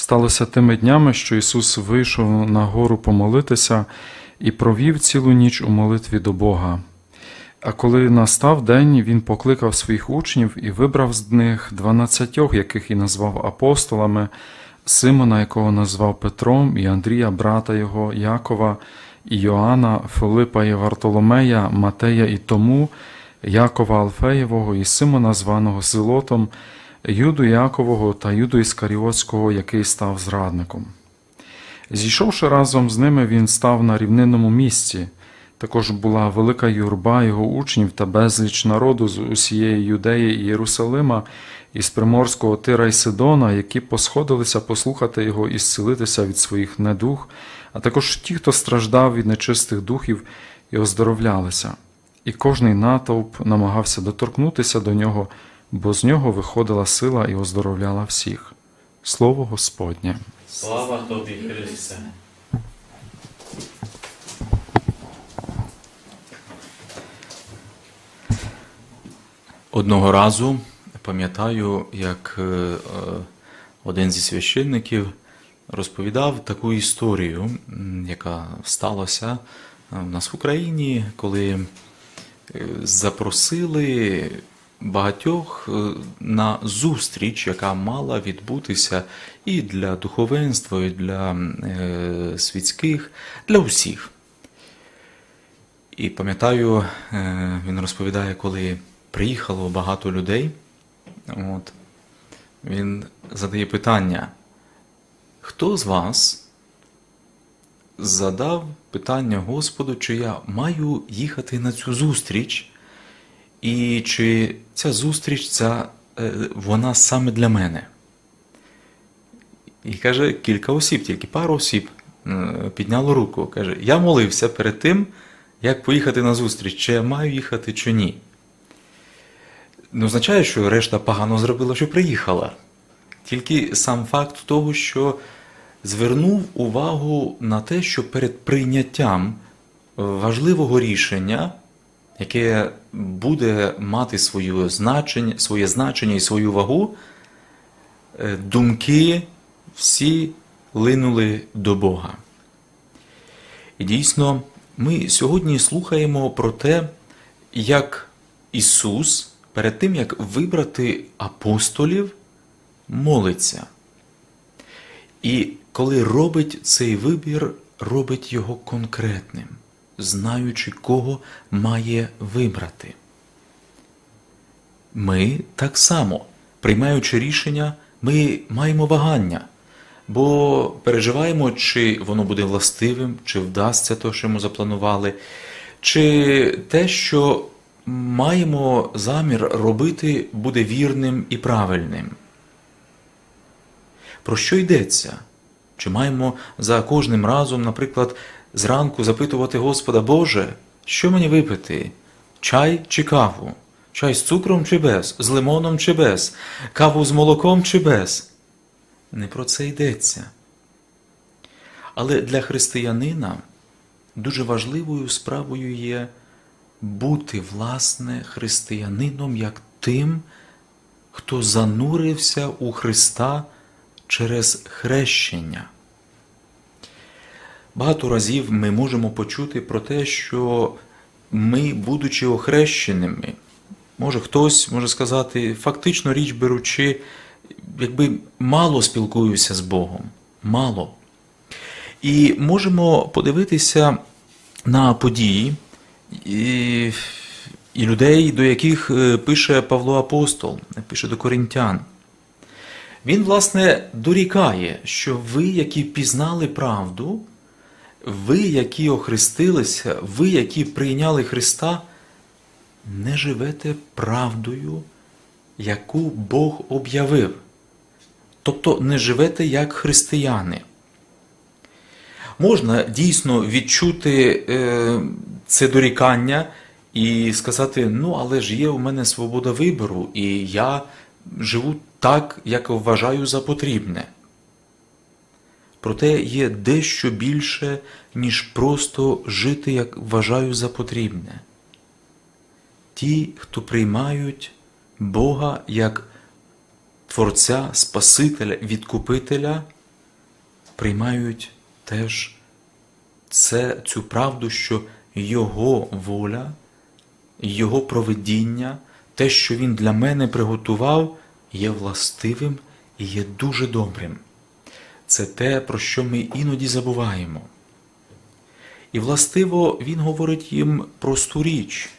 Сталося тими днями, що Ісус вийшов на гору помолитися і провів цілу ніч у молитві до Бога. А коли настав день, він покликав своїх учнів і вибрав з них дванадцятьох, яких і назвав апостолами, Симона, якого назвав Петром, і Андрія, брата його, Якова, і Йоанна, Филипа і Вартоломея, Матея і Тому, Якова Алфеєвого і Симона, званого Зилотом, Юду Якового та Юду Іскаріотського, який став зрадником. Зійшовши разом з ними, він став на рівнинному місці. Також була велика юрба його учнів та безліч народу з усієї Юдеї і Єрусалима, із приморського Тира й Сидона, які посходилися послухати його і зцілитися від своїх недух, а також ті, хто страждав від нечистих духів і оздоровлялися. І кожний натовп намагався доторкнутися до нього, бо з нього виходила сила і оздоровляла всіх. Слово Господнє. Слава тобі, Христе. Одного разу пам'ятаю, як е, один зі священників розповідав таку історію, яка сталася е, в нас в Україні, коли е, запросили багатьох е, на зустріч, яка мала відбутися і для духовенства, і для е, світських, для усіх. І пам'ятаю, е, він розповідає, коли приїхало багато людей, от, він задає питання, хто з вас задав питання Господу, чи я маю їхати на цю зустріч, і чи ця зустріч ця, е, вона саме для мене? І каже, кілька осіб, тільки пару осіб е, підняло руку. Каже, я молився перед тим, як поїхати на зустріч, чи я маю їхати, чи ні. Не означає, що решта погано зробила, що приїхала. Тільки сам факт того, що звернув увагу на те, що перед прийняттям важливого рішення, яке буде мати своє значення, своє значення і свою вагу, е, думки всі линули до Бога. І дійсно, ми сьогодні слухаємо про те, як Ісус перед тим, як вибрати апостолів, молиться. І коли робить цей вибір, робить його конкретним, знаючи, кого має вибрати. Ми так само, приймаючи рішення, ми маємо вагання, бо переживаємо, чи воно буде властивим, чи вдасться то, що ми запланували, чи те, що маємо замір робити, буде вірним і правильним. Про що йдеться? Чи маємо за кожним разом, наприклад, зранку запитувати Господа Боже, що мені випити? Чай чи каву? Чай з цукром чи без? З лимоном чи без? Каву з молоком чи без? Не про це йдеться. Але для християнина дуже важливою справою є бути, власне, християнином як тим, хто занурився у Христа через хрещення. Багато разів ми можемо почути про те, що ми, будучи охрещеними, може хтось може сказати, фактично річ беручи, якби мало спілкуюся з Богом, мало. І можемо подивитися на події і, і людей, до яких е, пише Павло Апостол, пише до коринтян. Він, власне, дорікає, що ви, які пізнали правду, ви, які охрестилися, ви, які прийняли Христа, не живете правдою, яку Бог об'явив. Тобто не живете як християни. Можна дійсно відчути е, це дорікання і сказати: ну, але ж є у мене свобода вибору, і я живу так, як вважаю за потрібне. Проте є дещо більше, ніж просто жити, як вважаю за потрібне. Ті, хто приймають Бога як Творця, Спасителя, Відкупителя, приймають теж це, цю правду, що Його воля, Його проведіння, те, що Він для мене приготував, є властивим і є дуже добрим. Це те, про що ми іноді забуваємо. І властиво він говорить їм просту річ,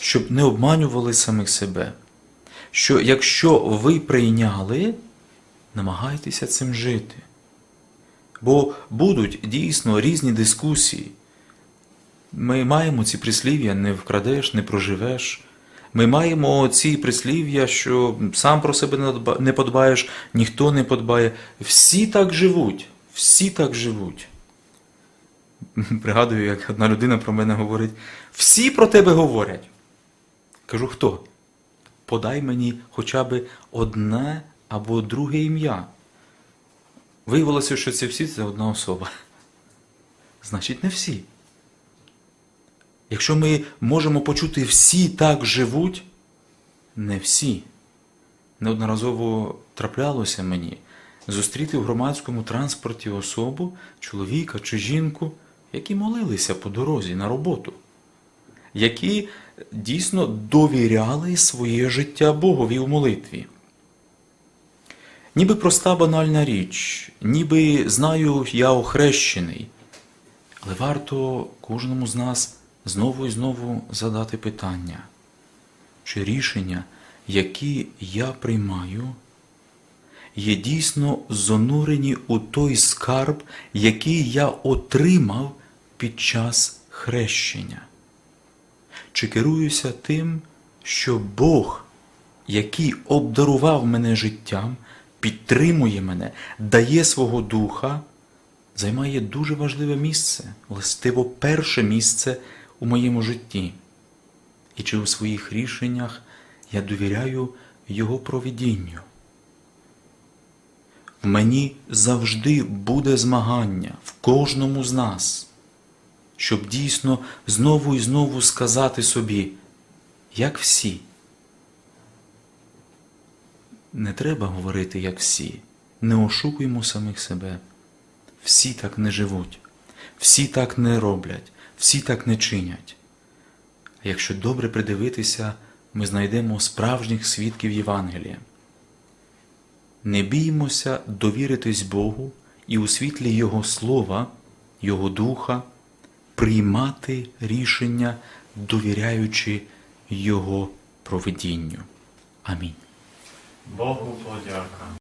щоб не обманювали самих себе. Що якщо ви прийняли, намагайтеся цим жити. Бо будуть дійсно різні дискусії. Ми маємо ці прислів'я не вкрадеш, не проживеш. Ми маємо ці прислів'я, що сам про себе не дба- подбаєш, ніхто не подбає. Всі так живуть, всі так живуть. Пригадую, як одна людина про мене говорить: всі про тебе говорять. Кажу, хто? Подай мені хоча б одне або друге ім'я. Виявилося, що це всі це одна особа. Значить, не всі. Якщо ми можемо почути всі так живуть, не всі. Неодноразово траплялося мені зустріти в громадському транспорті особу, чоловіка чи жінку, які молилися по дорозі на роботу, які дійсно довіряли своє життя Богові у молитві. Ніби проста банальна річ, ніби знаю я охрещений, але варто кожному з нас знову і знову задати питання, чи рішення, які я приймаю, є дійсно занурені у той скарб, який я отримав під час хрещення. Чи керуюся тим, що Бог, який обдарував мене життям, підтримує мене, дає свого духа, займає дуже важливе місце, властиво перше місце у моєму житті. І чи у своїх рішеннях я довіряю Його провідінню. В мені завжди буде змагання в кожному з нас, щоб дійсно знову і знову сказати собі, як всі. Не треба говорити, як всі. Не ошукуймо самих себе. Всі так не живуть, всі так не роблять, всі так не чинять. А якщо добре придивитися, ми знайдемо справжніх свідків Євангелія. Не біймося довіритись Богу і у світлі Його Слова, Його Духа приймати рішення, довіряючи Його проведінню. Амінь. Богу подяка.